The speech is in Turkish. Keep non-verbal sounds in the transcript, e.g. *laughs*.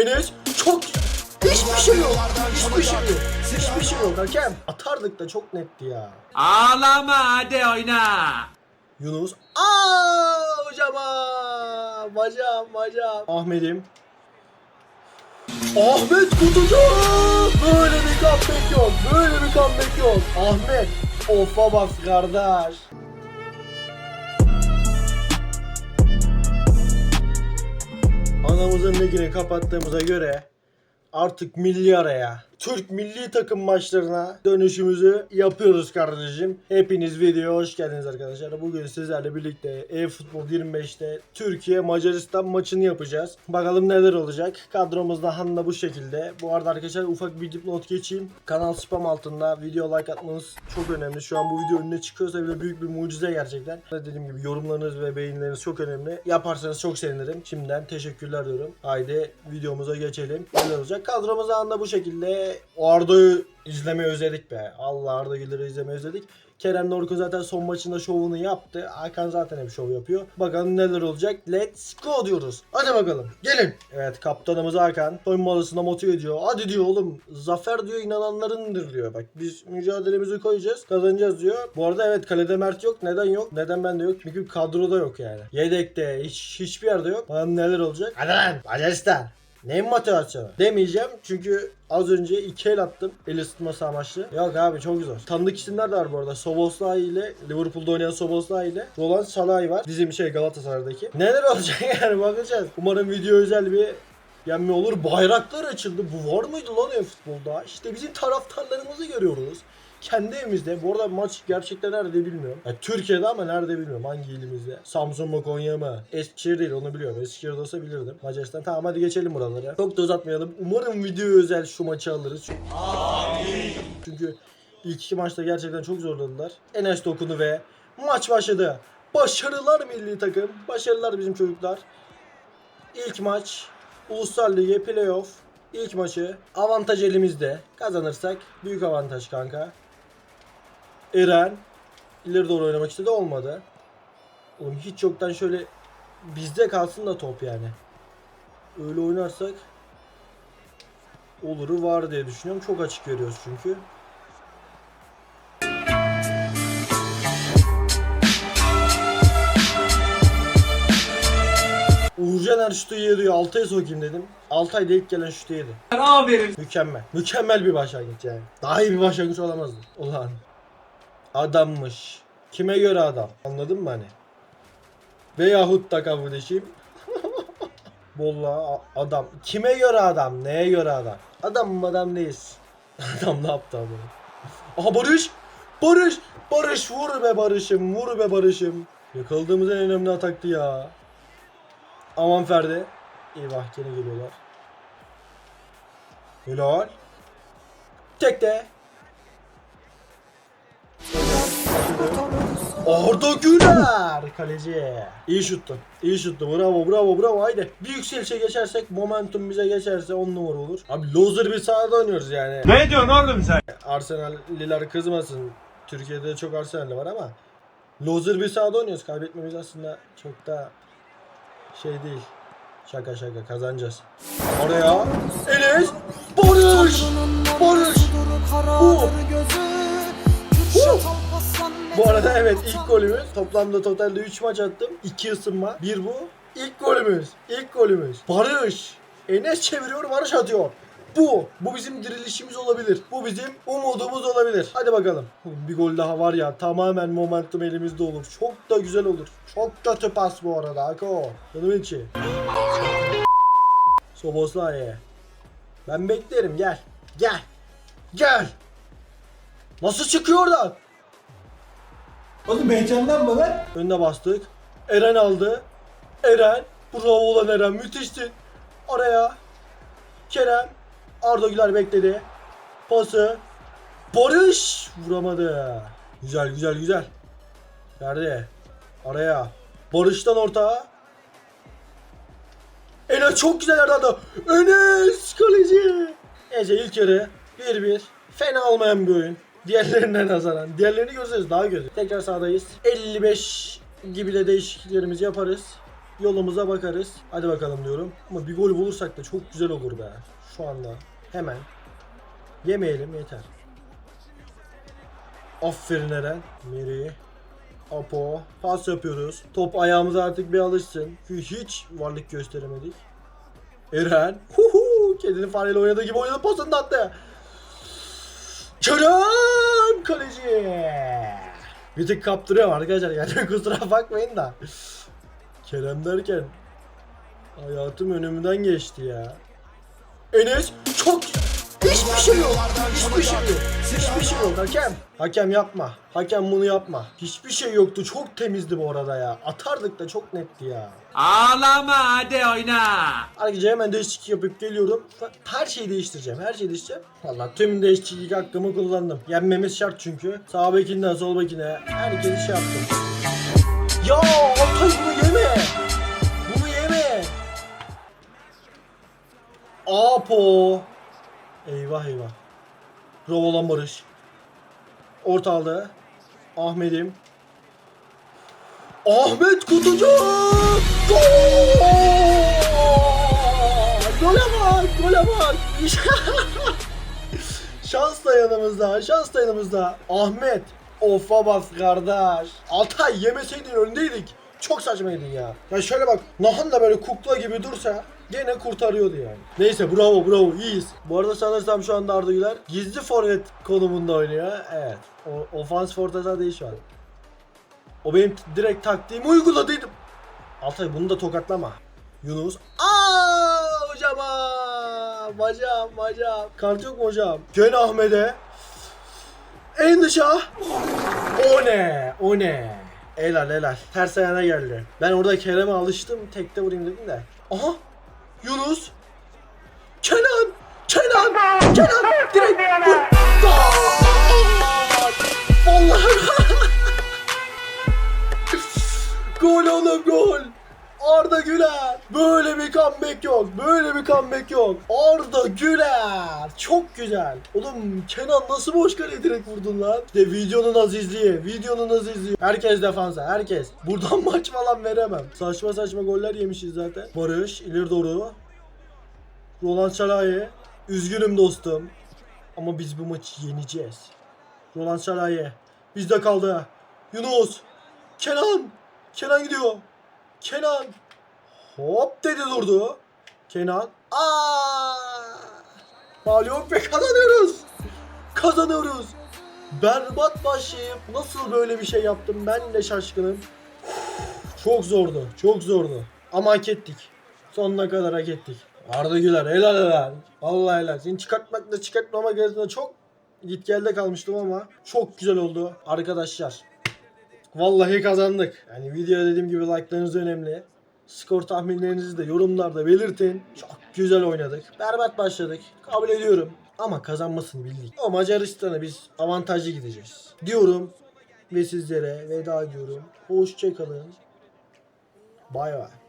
Enes çok Hiçbir şey yok. Hiçbir şey yok. Hiçbir şey yok hakem. Atardık da çok netti ya. Ağlama hadi oyna. Yunus. Aa hocam aa. Bacağım bacağım. Ahmet'im. Ahmet Kutucu. Böyle bir comeback yok. Böyle bir comeback yok. Ahmet. Ofa bak kardeş. Anamızın ligini kapattığımıza göre artık milli araya Türk milli takım maçlarına dönüşümüzü yapıyoruz kardeşim. Hepiniz videoya hoş geldiniz arkadaşlar. Bugün sizlerle birlikte e-futbol 25'te Türkiye Macaristan maçını yapacağız. Bakalım neler olacak. Kadromuzda Hanna bu şekilde. Bu arada arkadaşlar ufak bir dipnot geçeyim. Kanal spam altında video like atmanız çok önemli. Şu an bu video önüne çıkıyorsa bile büyük bir mucize gerçekten. Dediğim gibi yorumlarınız ve beğenileriniz çok önemli. Yaparsanız çok sevinirim. Şimdiden teşekkürler diyorum. Haydi videomuza geçelim. Neler olacak? Kadromuz anda bu şekilde. O Arda'yı izlemeyi özledik be. Allah Arda Güler'i izlemeyi özledik. Kerem Norko zaten son maçında şovunu yaptı. Hakan zaten hep şov yapıyor. Bakalım neler olacak. Let's go diyoruz. Hadi bakalım. Gelin. Evet kaptanımız Hakan. Soyunma odasında motive ediyor. Hadi diyor oğlum. Zafer diyor inananlarındır diyor. Bak biz mücadelemizi koyacağız. Kazanacağız diyor. Bu arada evet kalede Mert yok. Neden yok? Neden bende yok? Çünkü kadroda yok yani. Yedekte hiç, hiçbir yerde yok. Bakalım neler olacak. Hadi lan. Macaristan. Neyin motivasyonu? Demeyeceğim çünkü az önce iki el attım el ısıtması amaçlı. Yok abi çok zor. Tanıdık isimler de var bu arada. Soboslay ile Liverpool'da oynayan Soboslay ile Roland Salay var. Bizim şey Galatasaray'daki. Neler olacak yani bakacağız. Umarım video özel bir yenme olur. Bayraklar açıldı. Bu var mıydı lan ya futbolda? İşte bizim taraftarlarımızı görüyoruz. Kendi evimizde. Bu arada maç gerçekten nerede bilmiyorum. Ya Türkiye'de ama nerede bilmiyorum. Hangi ilimizde? Samsun mu Konya mı? Eskişehir değil onu biliyorum. Eskişehir'de olsa bilirdim. Macaristan. Tamam hadi geçelim buralara. Çok da uzatmayalım. Umarım video özel şu maçı alırız. Çünkü, Çünkü ilk iki maçta gerçekten çok zorladılar. Enes dokunu ve maç başladı. Başarılar milli takım. Başarılar bizim çocuklar. İlk maç Uluslar Ligi playoff ilk maçı avantaj elimizde. Kazanırsak büyük avantaj kanka. Eren ileri doğru oynamak istedi olmadı. Oğlum hiç yoktan şöyle bizde kalsın da top yani. Öyle oynarsak oluru var diye düşünüyorum. Çok açık görüyoruz çünkü. Uğurcan her şutu yedi. Altay'a sokayım dedim. Altay da ilk gelen şutu yedi. Aferin. Mükemmel. Mükemmel bir başlangıç yani. Daha iyi bir başlangıç olamazdı. Ulan. Adammış. Kime göre adam? Anladın mı hani? Veyahut da kardeşim. *laughs* Bolla adam. Kime göre adam? Neye göre adam? Adam mı adam değiliz. *laughs* adam ne yaptı ama? Aha Barış! Barış! Barış vur be Barış'ım. Vur be Barış'ım. Yakaladığımız en önemli ataktı ya. Aman Ferdi. Eyvah gene geliyorlar. Helal. Tek Arda Güler kaleci. İyi şuttu. İyi şuttu. Bravo bravo bravo haydi. Bir yükselişe geçersek momentum bize geçerse 10 numara olur. Abi loser bir sahada oynuyoruz yani. Ne diyorsun oğlum sen? Arsenal'liler kızmasın. Türkiye'de çok Arsenal'li var ama loser bir sahada oynuyoruz. Kaybetmemiz aslında çok da şey değil. Şaka şaka kazanacağız. Oraya Enes Barış Barış Bu. Bu arada evet ilk golümüz. Toplamda totalde 3 maç attım. 2 ısınma. 1 bu. İlk golümüz. İlk golümüz. Barış. Enes çeviriyor Barış atıyor. Bu. Bu bizim dirilişimiz olabilir. Bu bizim umudumuz olabilir. Hadi bakalım. Bir gol daha var ya. Tamamen momentum elimizde olur. Çok da güzel olur. Çok kötü pas bu arada. Ako. Canım içi. Soboslay. Ben beklerim gel. Gel. Gel. Nasıl çıkıyor oradan? Oğlum heyecanlanma lan. Önüne bastık. Eren aldı. Eren. Bravo olan Eren. Müthişti. Araya. Kerem. Arda Güler bekledi. Pası. Barış. Vuramadı. Güzel güzel güzel. Verdi. Araya. Barış'tan orta. Enes çok güzel yerden aldı. Enes kaleci. Neyse ilk yarı 1-1. Fena olmayan bir oyun. Diğerlerine nazaran. Diğerlerini görseniz daha güzel. Tekrar sahadayız. 55 gibi de değişikliklerimizi yaparız. yolumuza bakarız. Hadi bakalım diyorum. Ama bir gol bulursak da çok güzel olur be. Şu anda. Hemen. Yemeyelim yeter. Aferin Eren. Meri. Apo. Pas yapıyoruz. Top ayağımıza artık bir alışsın. Çünkü hiç varlık gösteremedik. Eren. Huhu. Kendini fareyle oynadığı gibi oynadı. Pasını da attı. Kerem kaleci. Bir tık kaptırıyorum arkadaşlar. Yani *laughs* kusura bakmayın da. Kerem derken hayatım önümden geçti ya. Enes çok hiçbir şey yok. Hiçbir şey yok. Hiçbir şey yok hakem. Hakem yapma. Hakem bunu yapma. Hiçbir şey yoktu. Çok temizdi bu arada ya. Atardık da çok netti ya. Ağlama hadi oyna. Ayrıca hemen değişiklik yapıp geliyorum. Her şeyi değiştireceğim. Her şeyi değiştireceğim. Valla tüm değişiklik hakkımı kullandım. Yenmemiz şart çünkü. Sağ bekinden sol bekine herkesi şey yaptım. Ya Altay bunu yeme. Bunu yeme. Apo. Eyvah eyvah. Rovolan Barış. Orta aldı. Ahmet'im. Ahmet Kutucu! Gol! Gole bak! Gole bak! *laughs* şans da yanımızda, şans da yanımızda. Ahmet, ofa bas kardeş. Altay yemeseydin öndeydik. Çok saçmaydın ya. Ya şöyle bak, Nahan da böyle kukla gibi dursa gene kurtarıyordu yani. Neyse bravo bravo iyiyiz. Bu arada sanırsam şu anda Arda Güler gizli forvet konumunda oynuyor. Evet. O, ofans forveta değil şu an. O benim direkt taktiğimi uyguladıydım. Altay bunu da tokatlama. Yunus. Aa hocam aa! Hocam hocam. Kart yok mu hocam? Gön Ahmet'e. En dışa. O ne? O ne? Helal helal. Ters ayağına geldi. Ben orada Kerem'e alıştım. Tekte vurayım dedim de. Aha. Yunus. Kenan. Kenan. Kenan. Direkt vur. Vallahi *laughs* Gol oğlum gol. Arda Güler. Böyle bir comeback yok. Böyle bir comeback yok. Arda Güler. Çok güzel. Oğlum Kenan nasıl boş kaleye direkt vurdun lan? İşte videonun azizliği. Videonun azizliği. Herkes defansa. Herkes. Buradan *laughs* maç falan veremem. Saçma saçma goller yemişiz zaten. Barış ileri doğru. Roland Şalaye. Üzgünüm dostum. Ama biz bu maçı yeneceğiz. Roland Şalaye. Bizde kaldı. Yunus. Kenan. Kenan gidiyor. Kenan. Hop dedi durdu. Kenan. Aa! Yok ve kazanıyoruz. Kazanıyoruz. Berbat başlayıp nasıl böyle bir şey yaptım ben de şaşkınım. Çok zordu. Çok zordu. Ama hak ettik. Sonuna kadar hak ettik. Arda Güler helal helal. Vallahi helal. Seni çıkartmakla çıkartmamak arasında çok git gelde kalmıştım ama çok güzel oldu arkadaşlar. Vallahi kazandık. Yani video dediğim gibi like'larınız önemli. Skor tahminlerinizi de yorumlarda belirtin. Çok güzel oynadık. Berbat başladık. Kabul ediyorum. Ama kazanmasını bildik. O Macaristan'a biz avantajlı gideceğiz. Diyorum. Ve sizlere veda ediyorum. Hoşçakalın. Bay bay.